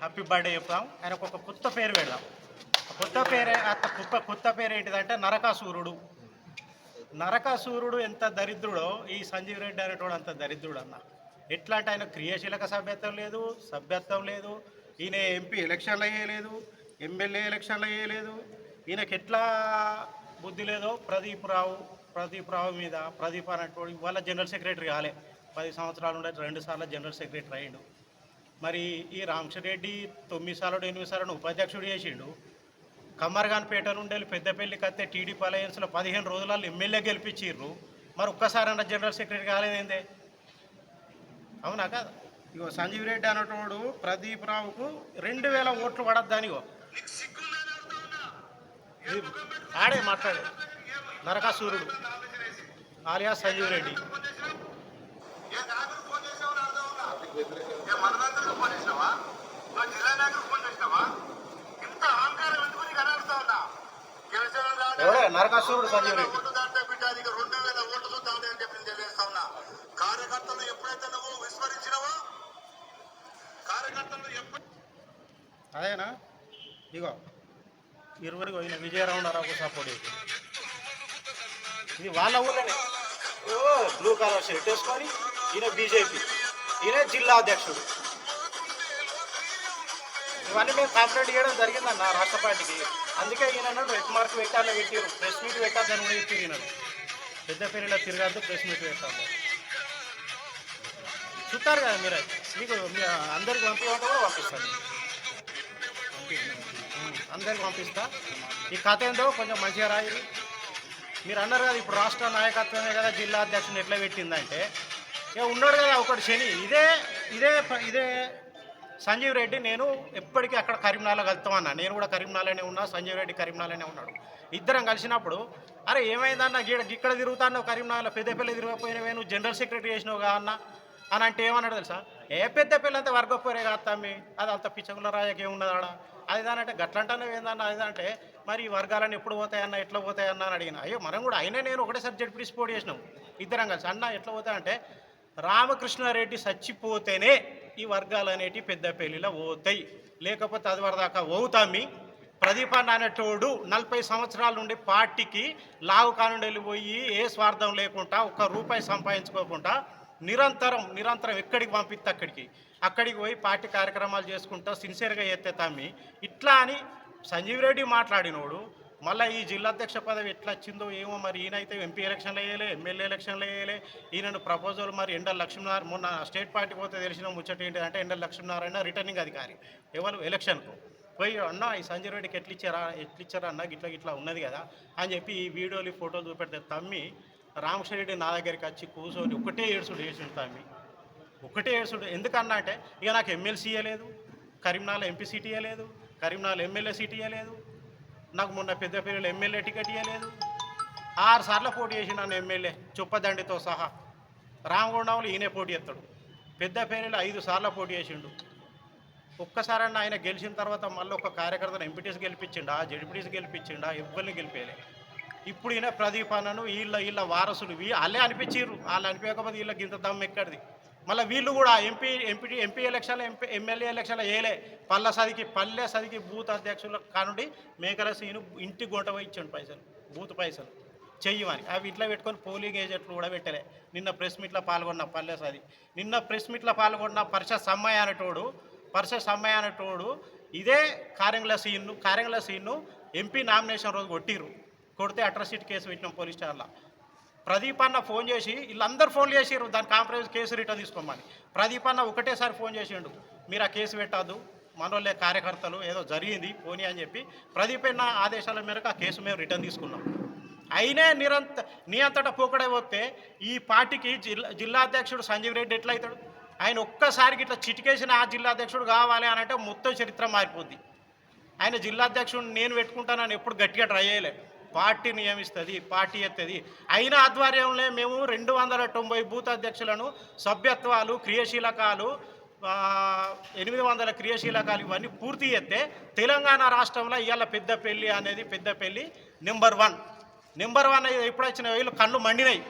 Happy birthday చెప్తాం ఆయనకు ఒక కొత్త పేరు పెడదాం. ఆ కొత్త పేరే కొత్త కొత్త పేరు ఏంటిదంటే నరకాసూరుడు. నరకాసూరుడు ఎంత దరిద్రుడో ఈ సంజీవ్ రెడ్డి అనేటోడు అంత దరిద్రుడు అన్న ఎట్లా అంటే ఆయన క్రియాశీలక సభ్యత్వం లేదు సభ్యత్వం లేదు. ఈయన ఎంపీ ఎలక్షన్లు అయ్యలేదు ఎమ్మెల్యే ఎలక్షన్లు అయ్యలేదు. ఈయనకి ఎట్లా బుద్ధి లేదో ప్రదీప్ రావు ప్రదీప్ రావు మీద ప్రదీప్ అనేటోడు ఇవాళ జనరల్ సెక్రటరీ కాలే. పది సంవత్సరాలు ఉండే రెండు సార్లు జనరల్ సెక్రటరీ అయ్యిండు. మరి ఈ రామచరెడ్డి తొమ్మిది సార్లు ఎనిమిది సార్లు ఉపాధ్యక్షుడు చేసిండు. కమ్మర్గాన్పేట నుండి వెళ్ళి పెద్దపల్లికి వస్తే టీడీపీ అలయన్స్లో పదిహేను రోజులలో ఎమ్మెల్యే గెలిపించిర్రు. మరి ఒక్కసారన్నా జనరల్ సెక్రటరీ కాలేదేందే? అవునా కదా? ఇగో సంజీవ్ రెడ్డి అనేటోడు ప్రదీప్ రావుకు రెండు వేల ఓట్లు పడద్దానిగో ఆడే మాట్లాడే. నరకాసూరుడు ఆలియా సంజీవ్ రెడ్డి ఏ నాయకుడు ఫోన్ చేసావు అని అర్థం ఉందా? ఏ మనమందరూ ఫోన్ చేసినావా నువ్వు జిల్లా నాయకుడు ఫోన్ చేసినావా ఇంత అహంకారం ఎందుకు నీకు అని అడుగుతా ఉన్నా గెలిచిన రాజు ఎవడే నరకాసూరుడు సంజీవ్ రెడ్డి ఓటు దాటితే బిడ్డ నీకు రెండు వేల ఓట్లు చూద్దామని అని చెప్పి కార్యకర్తలు ఎప్పుడైతే నువ్వు విస్మరించినావో కార్యకర్తలు ఎప్పుడు అదేనా? ఇగో ఇరువురికి పోయిన విజయరామరావుకు సపోర్ట్ చేసి? ఇది వాళ్ళ ఊళ్ళోనే ఓ బ్లూ కలర్ షర్ట్ వేసుకొని ఈయన బీజేపీ ఈయన జిల్లా అధ్యక్షుడు. ఇవన్నీ మేము కంప్లైంట్ చేయడం జరిగిందన్న రాష్ట్ర పార్టీకి అందుకే ఈయన రెడ్ మార్క్ పెట్టాలని పెట్టారు ప్రెస్ మీట్ పెట్టాలని కూడా చెప్పారు ఈయన పెద్ద పేరులో తిరగద్దు ప్రెస్ మీట్ పెట్టాలి. చూస్తారు కదా మీరు మీకు అందరికి పంపించమంటే కూడా పంపిస్తాను. అందరికి పంపిస్తా. ఈ కథ ఏందో కొంచెం మంచిగా రాయి. మీరు అన్నారు కదా ఇప్పుడు రాష్ట్ర నాయకత్వమే కదా జిల్లా అధ్యక్షుని ఎట్లా పెట్టిందంటే ఇక ఉన్నాడు కదా ఒకటి శని ఇదే ఇదే ప- ఇదే సంజీవ్ రెడ్డి నేను ఎప్పటికీ అక్కడ కరీంనగర్లో కలుతామన్నా నేను కూడా కరీంనగర్లోనే ఉన్నా సంజీవ్ రెడ్డి కరీంనగర్లోనే ఉన్నాడు. ఇద్దరం కలిసినప్పుడు అరే ఏమైందన్న గీడ ఇక్కడ తిరుగుతాను కరీంనగర్లో పెద్దపల్లి తిరగకపోయినవే నువ్వు జనరల్ సెక్రటరీ చేసినావుగా అన్న? అని అంటే ఏమన్నాడు తెలుసా? ఏ పెద్దపల్లి అంత అంతా వర్గపోరే కాదు అది అంత పిచ్చగుల రాజకి ఉన్నది ఆడ? అది దానంటే గట్లంటానే ఏందన్న అది అంటే మరి ఈ వర్గాలను ఎప్పుడు పోతాయన్న ఎట్లా పోతాయన్న అని అడిగిన. అయ్యో మనం కూడా అయినా నేను ఒకటేసారి సబ్జెక్ట్ స్పోర్ట్ చేసినాం. ఇద్దరం కలిసి. అన్న ఎట్లా పోతాయంటే రామకృష్ణారెడ్డి చచ్చిపోతేనే ఈ వర్గాలు అనేటివి పెద్దపల్లిలో పోతాయి. లేకపోతే అది వరదాకా పోతామి. ప్రదీపాన్ని అనేటోడు నలభై సంవత్సరాల నుండి పార్టీకి లావు కానుండి వెళ్ళిపోయి ఏ స్వార్థం లేకుండా ఒక్క రూపాయి సంపాదించుకోకుండా నిరంతరం నిరంతరం ఎక్కడికి పంపిస్తే అక్కడికి? అక్కడికి పోయి పార్టీ కార్యక్రమాలు చేసుకుంటా సిన్సియర్గా ఎత్తే తమ్మి. ఇట్లా అని సంజీవ్ రెడ్డి మాట్లాడినోడు మళ్ళీ ఈ జిల్లా అధ్యక్ష పదవి ఎట్లా వచ్చిందో ఏమో మరి ఈయనైతే ఎంపీ ఎలక్షన్లు వేయలే ఎమ్మెల్యే ఎలక్షన్లు వేయలే. ఈయనను ప్రపోజల్ మరి ఎండల లక్ష్మీనారాయణ మొన్న స్టేట్ పార్టీ పోతే తెలిసిన ముచ్చట ఏంటి అంటే ఎండల లక్ష్మీనారాయణ రిటర్నింగ్ అధికారి. ఎవరు? ఎలక్షన్కు. పోయి అన్న ఈ సంజయ్ రెడ్డికి ఎట్లా ఎట్లిచ్చారా అన్న గిట్లా గిట్లా ఉన్నది కదా అని చెప్పి ఈ వీడియోలు ఈ ఫోటోలు చూపెడితే తమ్మి రామకృష్ణరెడ్డి నా దగ్గరికి వచ్చి కూర్చొని ఒకటే ఏడుసుడు వేసిండు తమ్మి. ఒకటే ఏడుసుడు ఎందుకన్నా అంటే ఇక నాకు ఎమ్మెల్సీ ఇవ్వలేదు కరీంనగర్ ఎంపీ సీట్ ఇవ్వలేదు కరీంనగర్ ఎమ్మెల్యే సీట్ ఇవ్వలేదు నాకు మొన్న పెద్ద పేరులో ఎమ్మెల్యే టికెట్ ఇవ్వలేదు ఆరు సార్లు పోటీ చేసిన నన్ను ఎమ్మెల్యే చుప్పదండితో సహా. రామగుండంలో ఈయనే పోటీ చేస్తాడు. పెద్ద పేరులో ఐదు సార్లు పోటీ చేసిండు. ఒక్కసారన్నా ఆయన గెలిచిన తర్వాత మళ్ళీ ఒక కార్యకర్తను ఎంపీటీస్ గెలిపించిండా జడ్పీటీస్ గెలిపించిండా ఎవరిని గెలిపేయలే. ఇప్పుడు ఈయన ప్రదీప్ వీళ్ళ వీళ్ళ వారసులు వీ వాళ్ళే అనిపించారు వాళ్ళు అనిపించకపోతే వీళ్ళకి ఇంత దమ్ ఎక్కడిది? మళ్ళీ వీళ్ళు కూడా ఎంపీ ఎంపీ ఎంపీ ఎలక్షన్లు ఎంపీ ఎమ్మెల్యే ఎలక్షన్లు వేయలే. పల్లె సదికి పల్లె సదికి బూత్ అధ్యక్షుల కానుండి మేకల సీను ఇంటి గుంట ఇచ్చాడు పైసలు బూత్ పైసలు. చెయ్యమని అవి ఇంట్లో పెట్టుకొని పోలింగ్ ఏజెంట్లు కూడా పెట్టలే. నిన్న ప్రెస్ మీట్లో పాల్గొన్న పల్లె సది. నిన్న ప్రెస్ మీట్లో పాల్గొన్న పరిషత్ సమ్మయ్య అనేటోడు పరిషత్ సమ్మయ్య అనేటోడు ఇదే కారంగుల సీన్ను కారంగుల సీన్ను ఎంపీ నామినేషన్ రోజు కొట్టిర్రు. కొడితే అట్రసిటీ కేసు పెట్టినాం పోలీస్ స్టేషన్లో. ప్రదీప్ అన్న ఫోన్ చేసి వీళ్ళందరూ ఫోన్ చేసిర్రు దాని కాంప్రమైజ్ కేసు రిటర్న్ తీసుకోమని. ప్రదీప్ అన్న ఒకటేసారి ఫోన్ చేసిండు మీరు ఆ కేసు పెట్టద్దు మనోళ్ళే కార్యకర్తలు ఏదో జరిగింది పోనీ అని చెప్పి. ప్రదీప్ అన్న ఆదేశాల మేరకు ఆ కేసు మేము రిటర్న్ తీసుకున్నాం. అయినే నిరంత నీ అంతటా పోకడే పోతే ఈ పార్టీకి జిల్లా జిల్లా అధ్యక్షుడు సంజీవ్ రెడ్డి ఎట్లయితాడు? ఆయన ఒక్కసారికి ఇట్లా చిటికేసిన ఆ జిల్లా అధ్యక్షుడు కావాలి అని అంటే మొత్తం చరిత్ర మారిపోద్ది. ఆయన జిల్లా అధ్యక్షుడు నేను పెట్టుకుంటానని ఎప్పుడు గట్టిగా ట్రై చేయలేదు పార్టీ నియమిస్తుంది పార్టీ ఎత్తది. అయిన ఆధ్వర్యంలో మేము రెండు వందల తొంభై బూత్ అధ్యక్షులను సభ్యత్వాలు క్రియాశీలకాలు ఎనిమిది వందల క్రియాశీలకాలు ఇవన్నీ పూర్తి చేస్తే తెలంగాణ రాష్ట్రంలో ఇవాళ పెద్ద పెళ్ళి అనేది పెద్ద పెళ్ళి నెంబర్ వన్. నెంబర్ వన్ ఎప్పుడు వచ్చిన వీళ్ళు కళ్ళు మండినాయి.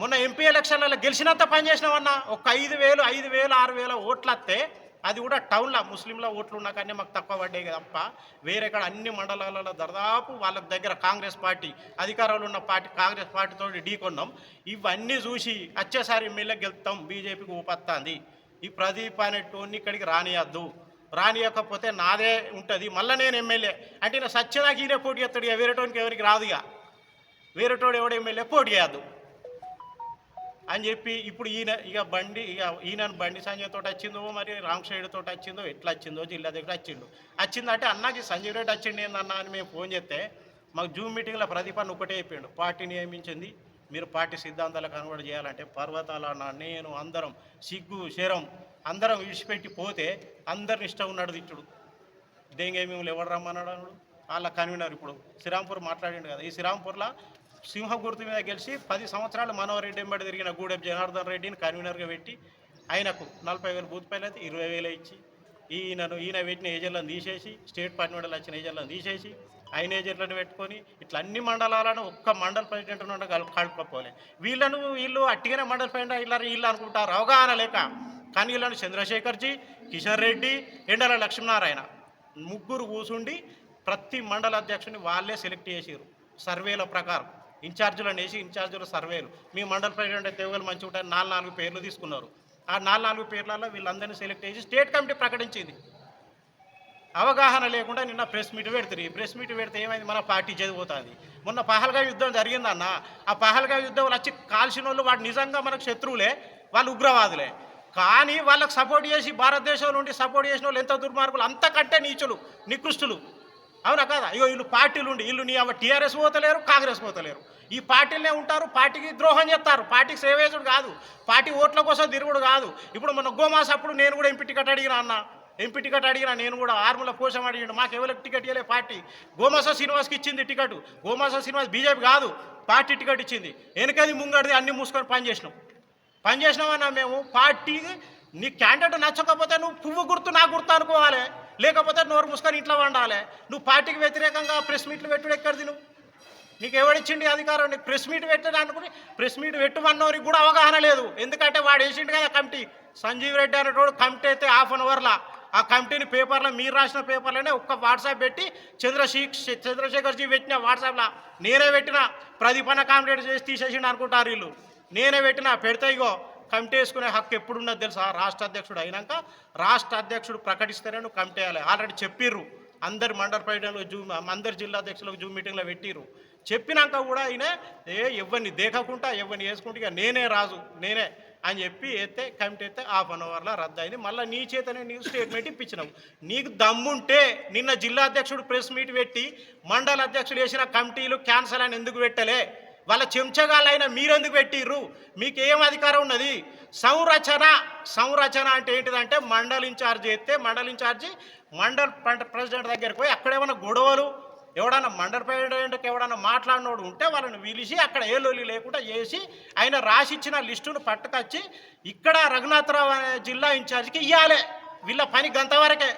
మొన్న ఎంపీ ఎలక్షన్లలో గెలిచినంత పని చేసినామన్నా ఒక ఐదు వేలు ఐదు వేలు ఆరు వేల ఓట్లు వస్తే అది కూడా టౌన్లో ముస్లింల ఓట్లు ఉన్నా కానీ మాకు తక్కువ పడ్డాయి తప్ప వేరే కాడ అన్ని మండలాలలో దాదాపు వాళ్ళ దగ్గర కాంగ్రెస్ పార్టీ అధికారంలో ఉన్న పార్టీ కాంగ్రెస్ పార్టీతో ఢీకొన్నాం ఇవన్నీ చూసి వచ్చేసారి ఎమ్మెల్యే గెలుపుతాం బీజేపీకి ఊపత్తాంది. ఈ ప్రదీప్ అనేటోన్ని ఇక్కడికి రానియద్దు. రానియకపోతే నాదే ఉంటుంది. మళ్ళీ నేను ఎమ్మెల్యే. అంటే నా సత్యనాకి ఈయన పోటీ చేస్తాడు ఇక. వేరేటోనికి ఎవరికి రాదుగా వేరేటోడు ఎవడు ఎమ్మెల్యే? పోటీ చేయద్దు. అని చెప్పి ఇప్పుడు ఈయన ఇక బండి ఇక ఈయన బండి సంజయ్ తోటి వచ్చిందో మరి రామశేడు తోటి వచ్చిందో ఎట్లా వచ్చిందో జిల్లా దగ్గర వచ్చిండు. వచ్చిందంటే అన్నకి సంజయ్ రెడ్డి వచ్చిండు ఏందన్నా అని మేము ఫోన్ చేస్తే మాకు జూమ్ మీటింగ్లో ప్రదీపాన్ని ఒకటే అయిపోయాడు పార్టీ నియమించింది మీరు పార్టీ సిద్ధాంతాలు కనుగొని చేయాలంటే పర్వతాలన్న నేను అందరం సిగ్గు శరం అందరం విడిచిపెట్టి పోతే అందరిని ఇష్టం ఉన్నాడు ఇచ్చుడు దేంగే మేము ఎవడు రమ్మన్నాడు అన్నాడు? వాళ్ళ కన్వీనర్ ఇప్పుడు శ్రీరాంపూర్ మాట్లాడిండు కదా ఈ శ్రీరాంపూర్లో సింహ గుర్తు మీద గెలిచి పది సంవత్సరాలు మనోహరెడ్డి రెడ్డి తిరిగిన గూడెం జనార్దన్ రెడ్డిని కన్వీనర్గా పెట్టి ఆయనకు నలభై వేలు బూత్ పైలు అయితే ఇరవై వేలు ఇచ్చి ఈయనను ఈయన పెట్టిన ఏజెంట్లను తీసేసి స్టేట్ పార్టీ వచ్చిన ఏజెంట్లను తీసేసి ఆయన ఏజెంట్లను పెట్టుకొని ఇట్లా అన్ని మండలాలను ఒక్క మండల ప్రెసిడెంట్ నుండి కలు వీళ్ళను వీళ్ళు అట్టిగానే మండల ప్రెసిడెంట్ వీళ్ళని వీళ్ళు అనుకుంటారు అవగాహన లేక. కానీ వీళ్ళను చంద్రశేఖర్జీ కిషన్ రెడ్డి ఎండల లక్ష్మీనారాయణ ముగ్గురు కూసుండి ప్రతి మండల అధ్యక్షుని వాళ్ళే సెలెక్ట్ చేసారు సర్వేల ప్రకారం. ఇన్ఛార్జీలను వేసి ఇన్ఛార్జీల సర్వేలు. మీ మండల ప్రెసిడెంట్ అయితే ఎవరు మంచిగా ఉంటారు నాలుగు నాలుగు పేర్లు తీసుకున్నారు. ఆ నాలుగు నాలుగు పేర్లలో వీళ్ళందరినీ సెలెక్ట్ చేసి స్టేట్ కమిటీ ప్రకటించింది. అవగాహన లేకుండా నిన్న ప్రెస్ మీట్ పెడతారు ఈ ప్రెస్ మీట్ పెడితే ఏమైంది? మన పార్టీ చదిపోతుంది మొన్న పహల్గా యుద్ధం జరిగిందన్న. ఆ పహల్గా యుద్ధం వచ్చి కాల్చిన వాళ్ళు వాడు నిజంగా మనకు శత్రువులే వాళ్ళు ఉగ్రవాదులే. కానీ వాళ్ళకు సపోర్ట్ చేసి భారతదేశం నుండి సపోర్ట్ చేసిన వాళ్ళు ఎంత దుర్మార్గులు? అంతకంటే నీచులు నికృష్టులు. అవునా కదా? ఇగో వీళ్ళు పార్టీలు ఉండి వీళ్ళు నీ అవ టీఆర్ఎస్ పోతలేరు కాంగ్రెస్ పోతలేరు. ఈ పార్టీలనే ఉంటారు పార్టీకి ద్రోహం చేస్తారు. పార్టీకి సేవేసుడు కాదు పార్టీ ఓట్ల కోసం తిరుగుడు కాదు. ఇప్పుడు మన గోమాస్ అప్పుడు నేను కూడా ఎంపీ టికెట్ అడిగిన అన్న. ఎంపీ టికెట్ అడిగిన నేను కూడా ఆర్ముల పోషం అడిగిండు. మాకు ఎవరికి టికెట్ ఇవ్వలే పార్టీ? గోమాస శ్రీనివాస్కి ఇచ్చింది టికెట్. గోమాస శ్రీనివాస్ బీజేపీ కాదు పార్టీ టికెట్ ఇచ్చింది. వెనకది ముంగడిది అన్ని మూసుకొని పని చేసినాం. మేము పార్టీ నీ క్యాండిడేట్ నచ్చకపోతే నువ్వు పువ్వు గుర్తు నా గుర్తు అనుకోవాలి. లేకపోతే నోరు మూసుకొని ఇంట్లో వండాలి. నువ్వు పార్టీకి వ్యతిరేకంగా ప్రెస్ మీట్లు పెట్టుడు ఎక్కడిది నువ్వు నీకు ఎవడిచ్చిండి అధికారం? నీకు ప్రెస్ మీట్ పెట్టాడు అనుకుని ప్రెస్ మీట్ పెట్టుమన్నోరికి కూడా అవగాహన లేదు. ఎందుకంటే వాడు వేసిండు కదా కమిటీ. సంజీవ్ రెడ్డి అనేటోడు కమిటీ అయితే హాఫ్ అన్ అవర్లా. ఆ కమిటీని పేపర్లో మీరు రాసిన పేపర్లోనే ఒక్క వాట్సాప్ పెట్టి చంద్రశేఖర్ చంద్రశేఖర్జీ పెట్టిన వాట్సాప్లో. నేనే పెట్టిన. ప్రదీపన కాంపిటేట్ చేసి తీసేసిండు అనుకుంటారు వీళ్ళు. నేనే పెట్టిన. పెడితే ఇగో. కమిటీ వేసుకునే హక్కు ఎప్పుడున్నది తెలుసా? రాష్ట్ర అధ్యక్షుడు అయినాక రాష్ట్ర అధ్యక్షుడు ప్రకటిస్తేనే నువ్వు కమిటీ వేయాలి. ఆల్రెడీ చెప్పిర్రు. అందరు మండల ప్రెసిడెంట్లు జూమ్ అందరు జిల్లా అధ్యక్షులకు జూమ్ మీటింగ్లో పెట్టిర్రు. చెప్పినాక కూడా ఆయన ఏ ఎవరిని దేకకుండా ఎవరిని వేసుకుంటే ఇక నేనే రాజు నేనే అని చెప్పి ఎత్తే కమిటీ ఎత్తే హాఫ్ అన్ అవర్లో రద్దు అయింది మళ్ళీ నీ చేతనే నీకు స్టేట్మెంట్ ఇప్పించినావు. నీకు దమ్ముంటే నిన్న జిల్లా అధ్యక్షుడు ప్రెస్ మీట్ పెట్టి మండల అధ్యక్షుడు వేసిన కమిటీలు క్యాన్సల్ అని ఎందుకు పెట్టలే? వాళ్ళ చెంచగాలైన మీరెందుకు పెట్టిర్రు? మీకు ఏం అధికారం ఉన్నది? సంరచన సంరచన అంటే ఏంటిదంటే మండల్ ఇన్ఛార్జ్ చేస్తే మండల్ ఇన్ఛార్జి మండల్ ప్రెసిడెంట్ దగ్గరికి పోయి అక్కడ ఏమైనా గొడవలు ఎవడన్నా మండల్ ప్రెసిడెంట్కి ఎవడన్నా మాట్లాడినోడు ఉంటే వాళ్ళని పిలిచి అక్కడ ఏ లొలి లేకుండా చేసి ఆయన రాసిచ్చిన లిస్టును పట్టుకొచ్చి ఇక్కడ రఘునాథరావు జిల్లా ఇన్ఛార్జికి ఇవ్వాలి వీళ్ళ పని గంతవరకే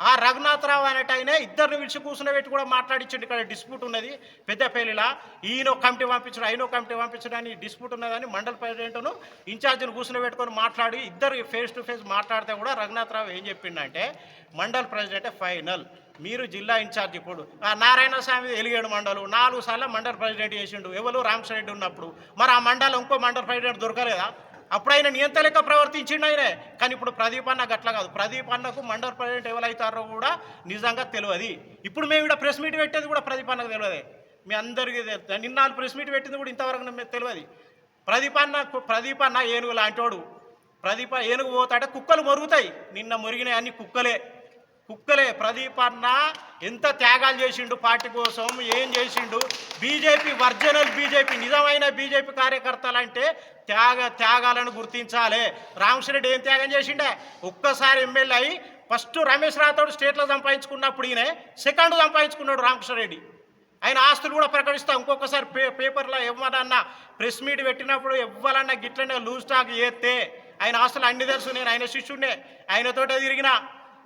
ఆ రఘునాథరావు అనేట ఆయన ఇద్దరిని పిలిచి కూర్చుని పెట్టి కూడా మాట్లాడించండి ఇక్కడ డిస్ప్యూట్ ఉన్నది పెద్దపల్లిలా. ఈయన ఒక కమిటీ పంపించడం ఆయన ఒక కమిటీ పంపించడం అని డిస్ప్యూట్ ఉన్నదని మండల ప్రెసిడెంట్ను ఇన్ఛార్జిని కూర్చుని పెట్టుకొని మాట్లాడి ఇద్దరు ఫేస్ టు ఫేస్ మాట్లాడితే కూడా రఘునాథరావు ఏం చెప్పిండంటే మండల ప్రెసిడెంట్ ఫైనల్. మీరు జిల్లా ఇన్ఛార్జ్ ఇప్పుడు. ఆ నారాయణ స్వామి ఎలిగేడు మండలు. నాలుగు సార్లు మండల ప్రెసిడెంట్ చేసిండు. ఎవరు? రామశ్రెడ్డి ఉన్నప్పుడు. మరి ఆ మండలం ఇంకో మండల ప్రెసిడెంట్ దొరకలేదా? అప్పుడు ఆయన నియంత లెక్క ప్రవర్తించిండు ఆయనే. కానీ ఇప్పుడు ప్రదీప్ అన్న గట్ల కాదు. ప్రదీప్ అన్నకు మండల ప్రెసిడెంట్ ఎవరైతారో కూడా నిజంగా తెలియదు. ఇప్పుడు మేము ఇక్కడ ప్రెస్ మీట్ పెట్టేది కూడా ప్రదీప్ అన్నకు తెలియదు. మీ అందరికీ నిన్న ప్రెస్ మీట్ పెట్టింది కూడా ఇంతవరకు నాకు తెలియదు. ప్రదీప్ అన్న ప్రదీప్ అన్న ఏనుగు లాంటివాడు ప్రదీప ఏనుగు పోతాడే కుక్కలు మొరుగుతాయి. నిన్న మొరిగినాయి అన్ని కుక్కలే. కుక్కలే. ప్రదీప్ అన్న ఎంత త్యాగాలు చేసిండు పార్టీ కోసం ఏం చేసిండు? బీజేపీ వర్జనల్ బీజేపీ నిజమైన బీజేపీ కార్యకర్తలు అంటే త్యాగ త్యాగాలను గుర్తించాలి. రామశ్రెడ్డి ఏం త్యాగం చేసిండే? ఒక్కసారి ఎమ్మెల్యే అయి ఫస్ట్ రమేష్ రాథోడ్ స్టేట్లో సంపాదించుకున్నప్పుడు ఈయన సెకండ్ సంపాదించుకున్నాడు రామకృష్ణారెడ్డి. ఆయన ఆస్తులు కూడా ప్రకటిస్తాం. ఇంకొకసారి పే పేపర్లో ఎవరన్నా ప్రెస్ మీట్ పెట్టినప్పుడు ఎవ్వరన్నా గిట్లనే లూజ్ టాక్ చేస్తే ఆయన ఆస్తులు అన్ని తెలుసు. నేను ఆయన శిష్యుడినే. ఆయనతోటే తిరిగిన.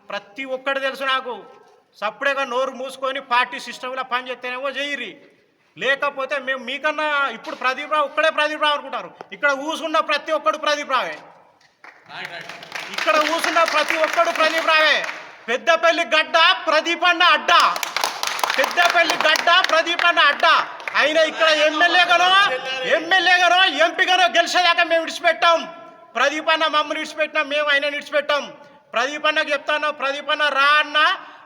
ప్రతి ఒక్కటి తెలుసు నాకు. సప్పుడేగా నోరు మూసుకొని పార్టీ సిస్టంలో పనిచేస్తేనేమో చేయరి లేకపోతే మేము మీకన్నా ఇప్పుడు ప్రదీప్ రావు ఒక్కడే ప్రదీప్ రావు అనుకుంటారు. ఇక్కడ ఊసున్న ప్రతి ఒక్కడు ప్రదీప్ రావే. ఇక్కడ ఊసున్న ప్రతి ఒక్కడు ప్రదీప్ రావే. పెద్దపల్లి గడ్డ ప్రదీప్ అన్న అడ్డ. పెద్దపల్లి గడ్డ ప్రదీప్ అన్న అడ్డ. ఆయన ఇక్కడ ఎమ్మెల్యేగానో ఎమ్మెల్యేగానో ఎంపీగానో గెలిచేదాకా మేము విడిచిపెట్టాం. ప్రదీప్ అన్న మమ్మల్ని విడిచిపెట్టినా మేము ఆయన విడిచిపెట్టాం. ప్రదీప్ అన్నకు చెప్తాను ప్రదీప్ అన్న రా అన్న.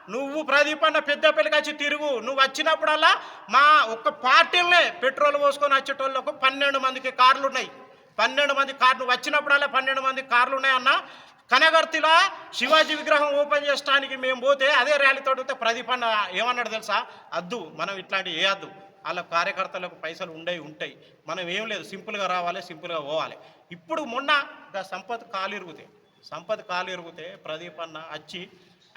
నువ్వు ప్రదీప్ అన్న పెద్దపల్లికి వచ్చి తిరుగు. నువ్వు వచ్చినప్పుడల్లా మా ఒక్క పార్టీలనే పెట్రోల్ పోసుకొని వచ్చేటోళ్ళకు పన్నెండు మందికి కార్లు ఉన్నాయి పన్నెండు మంది కార్లు వచ్చినప్పుడల్లా పన్నెండు మంది కార్లు ఉన్నాయన్న కనగర్తిలో శివాజీ విగ్రహం ఓపెన్ చేయడానికి మేము పోతే అదే ర్యాలీ తోడితే ప్రదీప్ అన్న ఏమన్నాడు తెలుసా? అద్దు మనం ఇట్లాంటి ఏ అద్దు వాళ్ళ కార్యకర్తలకు పైసలు ఉండేవి ఉంటాయి. మనం ఏం లేదు సింపుల్గా రావాలి సింపుల్గా పోవాలి. ఇప్పుడు మొన్న సంపత్ కాలు ఇరుగుతాయి సంపత్ కాలు ఇరుగుతే ప్రదీప్ అన్న వచ్చి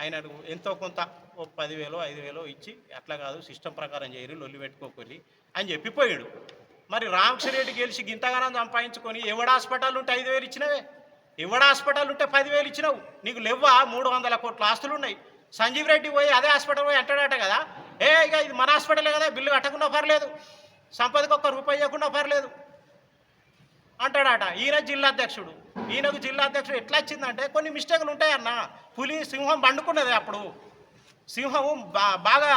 ఆయన ఎంతో కొంత ఒక పదివేలు ఐదు వేలు ఇచ్చి అట్లా కాదు సిస్టమ్ ప్రకారం చేయరు లొల్లి పెట్టుకోకొని అని చెప్పిపోయాడు. మరి రామకృష్ణరెడ్డి గెలిచి గింతగానం సంపాదించుకొని ఎవడ హాస్పిటల్ ఉంటే ఐదు వేలు ఇచ్చినవే? ఎవడ హాస్పిటల్ ఉంటే పదివేలు ఇచ్చినావు? నీకు లెవ్వా? మూడు వందల కోట్ల ఆస్తులు ఉన్నాయి. సంజీవ్ రెడ్డి పోయి అదే హాస్పిటల్ పోయి అంటాడట కదా? ఏ ఇక ఇది మన హాస్పిటలే కదా బిల్లు కట్టకుండా పర్లేదు. సంపదకు ఒక్క రూపాయి ఇవ్వకుండా పర్లేదు. అంటాడట. ఈయన జిల్లా అధ్యక్షుడు. ఈయనకు జిల్లా అధ్యక్షుడు ఎట్లా వచ్చిందంటే కొన్ని మిస్టేక్లు ఉంటాయన్న పులి సింహం పండుకున్నది అప్పుడు. సింహం బాగా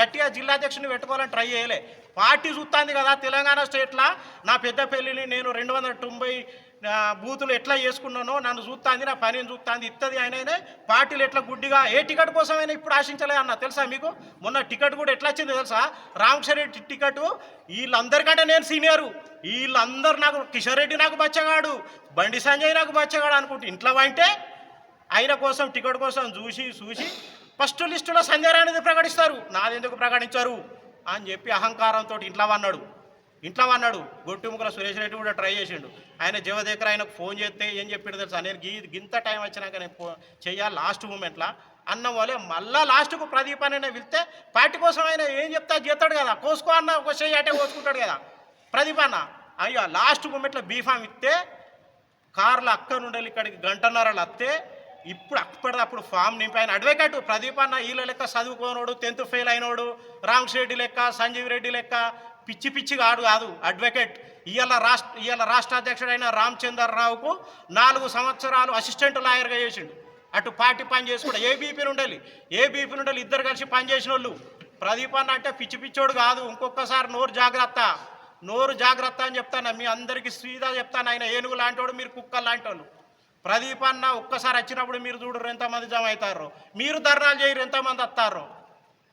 గట్టిగా జిల్లా అధ్యక్షుడిని పెట్టుకోవాలని ట్రై చేయలే. పార్టీ చూస్తుంది కదా తెలంగాణ స్టేట్లో. నా పెద్ద పెళ్ళిని నేను రెండు వందల తొంభై బూతులు ఎట్లా చేసుకున్నానో నన్ను చూస్తాంది నా పనిని చూస్తాంది ఇత్తది ఆయననే. పార్టీలు ఎట్లా గుడ్డిగా ఏ టికెట్ కోసమైనా ఇప్పుడు ఆశించలే అన్న తెలుసా మీకు? మొన్న టికెట్ కూడా ఎట్లా వచ్చింది తెలుసా? రామకృష్ణ టికెట్ వీళ్ళందరికంటే నేను సీనియరు. వీళ్ళందరూ నాకు కిషన్ రెడ్డి నాకు బచ్చగాడు బండి సంజయ్ నాకు బచ్చగాడు అనుకుంటే. ఇంట్లో అంటే ఆయన కోసం టికెట్ కోసం చూసి చూసి ఫస్ట్ లిస్టులో సంజయ్ రాణిది ప్రకటిస్తారు. నాది ఎందుకు ప్రకటించారు? అని చెప్పి అహంకారంతో ఇంట్లో అన్నాడు. ఇంట్లో అన్నాడు గొట్టుముక్కల సురేష్ రెడ్డి కూడా ట్రై చేసిండు. ఆయన జీవదేకర్ ఆయనకు ఫోన్ చేస్తే ఏం చెప్పాడు తెలుసా? నేను గీ గింత టైం వచ్చినాక నేను చేయాలి లాస్ట్ మూమెంట్లో. అన్న వాళ్ళే మళ్ళా లాస్ట్కు ప్రదీప్ అని వెళ్తే పార్టీ కోసం ఆయన ఏం చెప్తా చేస్తాడు కదా. కోసుకో అన్న ఒక చెయ్యి అటే కోసుకుంటాడు కదా. ప్రదీప్ అన్న అయ్యో లాస్ట్ మూమెంట్లో బీఫామ్ ఇస్తే కార్లు అక్క నుండి ఇక్కడికి గంటన్నరలు వస్తే ఇప్పుడు అప్పటిదప్పుడు ఫామ్ నింపాయన అడ్వకేట్ ప్రదీప్ అన్న వీళ్ళ లెక్క చదువుకోనోడు టెన్త్ ఫెయిల్ అయినోడు రామకృష్ణ రెడ్డి లెక్క సంజీవ్ రెడ్డి లెక్క పిచ్చి పిచ్చి కాడు కాదు. అడ్వకేట్ ఇవాళ రాష్ట్ర ఇవాళ రాష్ట్ర అధ్యక్షుడైన రామచందర్ రావుకు నాలుగు సంవత్సరాలు అసిస్టెంట్ లాయర్గా చేసిండు. అటు పార్టీ పని చేసుకుంటా. ఏ బీపీ నుండాలి ఏ ఇద్దరు కలిసి పని చేసిన వాళ్ళు ప్రదీప్ అన్న అంటే పిచ్చి పిచ్చోడు కాదు. ఇంకొకసారి నోరు జాగ్రత్త. నోరు జాగ్రత్త అని చెప్తాను? మీ అందరికీ సీదా చెప్తాను? ఆయన ఏనుగు లాంటి మీరు కుక్క లాంటి వాళ్ళు ప్రదీప్ అన్న ఒక్కసారి వచ్చినప్పుడు మీరు చూడరు ఎంతమంది జమ అవుతారో. మీరు ధర్నాలు చేయరు ఎంతమంది వస్తారో.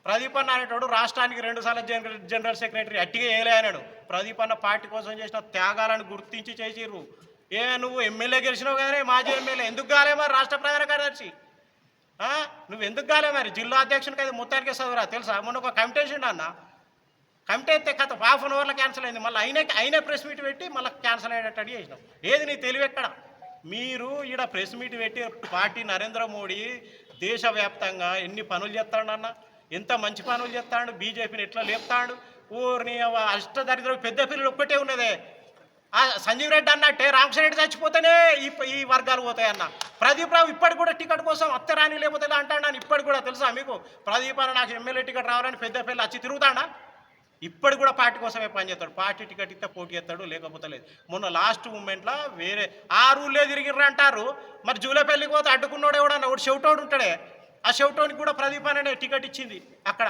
ప్రదీప్ అన్న అనేటోడు రాష్ట్రానికి రెండుసార్లు జనరల్ జనరల్ సెక్రటరీ అట్టిగా వేయలే అన్నాడు. ప్రదీప్ అన్న పార్టీ కోసం చేసిన త్యాగాలను గుర్తించి చేసిర్రు. ఏ నువ్వు ఎమ్మెల్యే గెలిచినావు కానీ మాజీ ఎమ్మెల్యే. ఎందుకు కాలే మరి రాష్ట్ర ప్రధాన కార్యదర్శి? నువ్వు ఎందుకు కాలే మరి? జిల్లా అధ్యక్షునికి అది మొత్తానికి చదువురా తెలుసా? మొన్న ఒక కమిటీ వేసిండు అన్న. కమిటీ అయితే కథ హాఫ్ అన్ అవర్లో క్యాన్సిల్ అయింది. మళ్ళీ అయినా అయినా ప్రెస్ మీట్ పెట్టి మళ్ళీ క్యాన్సిల్ అయ్యేటట్టు చేసినాం ఏది నీ తెలివి ఎక్కడ? మీరు ఈడ ప్రెస్ మీట్ పెట్టి పార్టీ నరేంద్ర మోడీ దేశవ్యాప్తంగా ఎన్ని పనులు చేస్తాడన్నా ఎంత మంచి పనులు చేస్తాడు బీజేపీని ఎట్లా లేపుతాడు? ఊరిని అష్టదరిద్రం పెద్ద పిల్లలు ఒక్కటే ఉన్నదే. ఆ సంజీవ్ రెడ్డి అన్నట్టే రామకృష్ణ చచ్చిపోతేనే ఈ ఈ వర్గాలు పోతాయన్న ప్రదీప్ రావు ఇప్పటికి కూడా టికెట్ కోసం అత్తరాని లేకపోతే ఇలా అంటాడు ఇప్పటికి కూడా తెలుసా మీకు? ప్రదీప్ అని నాకు ఎమ్మెల్యే టికెట్ రావాలని పెద్ద పిల్ల వచ్చి తిరుగుతాడా? ఇప్పటికి కూడా పార్టీ కోసమే పనిచేస్తాడు పార్టీ టికెట్ ఇస్తే పోటీ చేస్తాడు లేకపోతే లేదు. మొన్న లాస్ట్ మూమెంట్లో వేరే ఆ రూల్లే తిరిగిర్రు అంటారు. మరి జూలపల్లికి పోతే అడ్డుకున్నాడు ఎవడన్నా? ఒకటి చెవిటోడు ఉంటాడే. ఆ చెవిటోనికి కూడా ప్రదీప్ అనే టికెట్ ఇచ్చింది అక్కడ.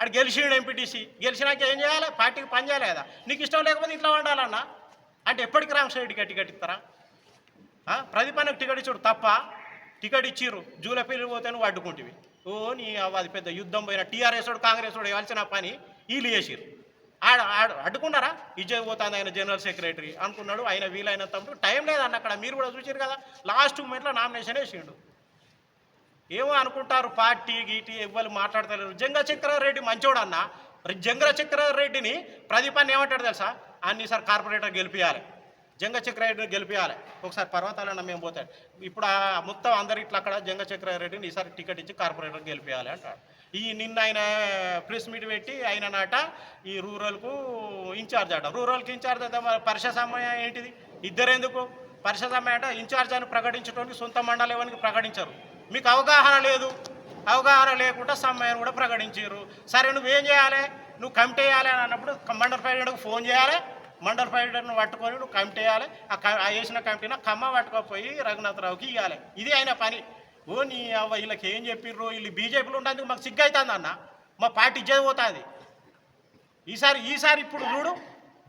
అక్కడ గెలిచిండు ఎంపీటీసీ గెలిచినాక ఏం చేయాలి? పార్టీకి పని చేయాలి కదా? నీకు ఇష్టం లేకపోతే ఇట్లా వండాలన్నా. అంటే ఎప్పటికి రామశ్రెడ్డికి టికెట్ ఇస్తారా? ప్రదీప్ అన్నకు టికెట్ ఇచ్చాడు తప్ప టికెట్ ఇచ్చిర్రు. జూలై పిల్లలు పోతే నువ్వు అడ్డుకుంటివి. ఓ నీ అవ్వ అది పెద్ద యుద్ధం పోయిన. టీఆర్ఎస్ వాడు కాంగ్రెస్ వాడు ఇవ్వాల్సిన పని వీళ్ళు చేసిర్రు. ఆడ ఆడ అడ్డుకున్నారా? విజయ్ పోతుంది ఆయన జనరల్ సెక్రటరీ అనుకున్నాడు. ఆయన వీలైనంత టైం లేదన్న అక్కడ. మీరు కూడా చూసారు కదా? లాస్ట్ మూమెంట్లో నామినేషన్ వేసిండు. ఏమో అనుకుంటారు పార్టీ గీటీ ఎవ్వరు మాట్లాడతారు జంగ చక్రారెడ్డి మంచోడు అన్న జంగ చక్రారెడ్డిని ప్రదీపాన్ని ఏమంటాడు తెలుసా? అన్ని సార్ కార్పొరేటర్ గెలిపించాలి జంగ చక్రారెడ్డిని గెలిపియాలి. ఒకసారి పర్వతాలన్న మేము పోతాడు ఇప్పుడు ఆ మొత్తం అందరు ఇట్లా అక్కడ జంగ చక్రారెడ్డిని ఈసారి టికెట్ ఇచ్చి కార్పొరేటర్ గెలిపించాలి అంటాడు. ఈ నిన్న ఆయన ప్రెస్ మీట్ పెట్టి ఆయన నాట ఈ రూరల్కు ఇన్ఛార్జ్ అట. రూరల్కి ఇన్ఛార్జ్ అయితే పరిషత్ సమయం ఏంటిది? ఇద్దరు ఎందుకు పరిషత్ సమయం అంటే ఇన్ఛార్జ్ అని ప్రకటించడానికి సొంత మండలేవానికి ప్రకటించరు. మీకు అవగాహన లేదు. అవగాహన లేకుండా సమ్మెను కూడా ప్రకటించారు. సరే నువ్వేం చేయాలి? నువ్వు కమిటీ వేయాలి అని అన్నప్పుడు మండల ప్రెసిడెంట్కి ఫోన్ చేయాలి. మండల ప్రెసిడెంట్ను పట్టుకొని నువ్వు కమిటీ వేయాలి ఆ ఆ వేసిన కమిటీని ఖమ్మ పట్టుకపోయి రఘునాథరావుకి ఇవ్వాలి ఇది ఆయన పని. ఓ నీ అవ్వ వీళ్ళకి ఏం చెప్పిర్రు? వీళ్ళు బీజేపీలో ఉండేందుకు మాకు సిగ్గు అవుతుంది అన్న. మా పార్టీ ఇచ్చేది పోతుంది. ఈసారి ఈసారి ఇప్పుడు చూడు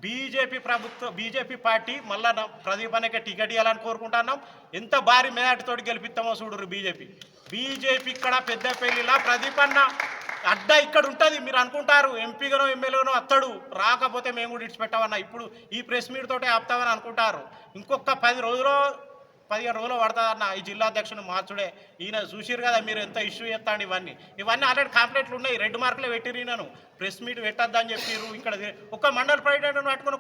బీజేపీ ప్రభుత్వం బీజేపీ పార్టీ మళ్ళా నా ప్రదీప్ అనేక టికెట్ ఇవ్వాలని కోరుకుంటున్నాం. ఎంత భారీ మేధాటితోటి గెలిపిస్తామో చూడరు బీజేపీ. బీజేపీ ఇక్కడ పెద్దపల్లిలా ప్రదీప్ అన్న అడ్డ ఇక్కడ ఉంటుంది మీరు అనుకుంటారు. ఎంపీగానో ఎమ్మెల్యేనో అత్తడు. రాకపోతే మేము కూడా ఇడిచిపెట్టామన్న. ఇప్పుడు ఈ ప్రెస్ మీట్ తోటే ఆపుతామని అనుకుంటారు. ఇంకొక పది రోజులు పదిహేను రోజులు పడుతుందన్న ఈ జిల్లా అధ్యక్షుని మార్చుడే. ఈయన చూసిరు కదా మీరు ఎంత ఇష్యూ చేస్తాను ఇవన్నీ. ఇవన్నీ ఆల్రెడీ కాంప్లైంట్లు ఉన్నాయి. రెడ్ మార్కులే పెట్టిరు ప్రెస్ మీట్ పెట్టద్దని చెప్పారు ఇక్కడ ఒక మండల ప్రెసిడెంట్ పట్టుకుని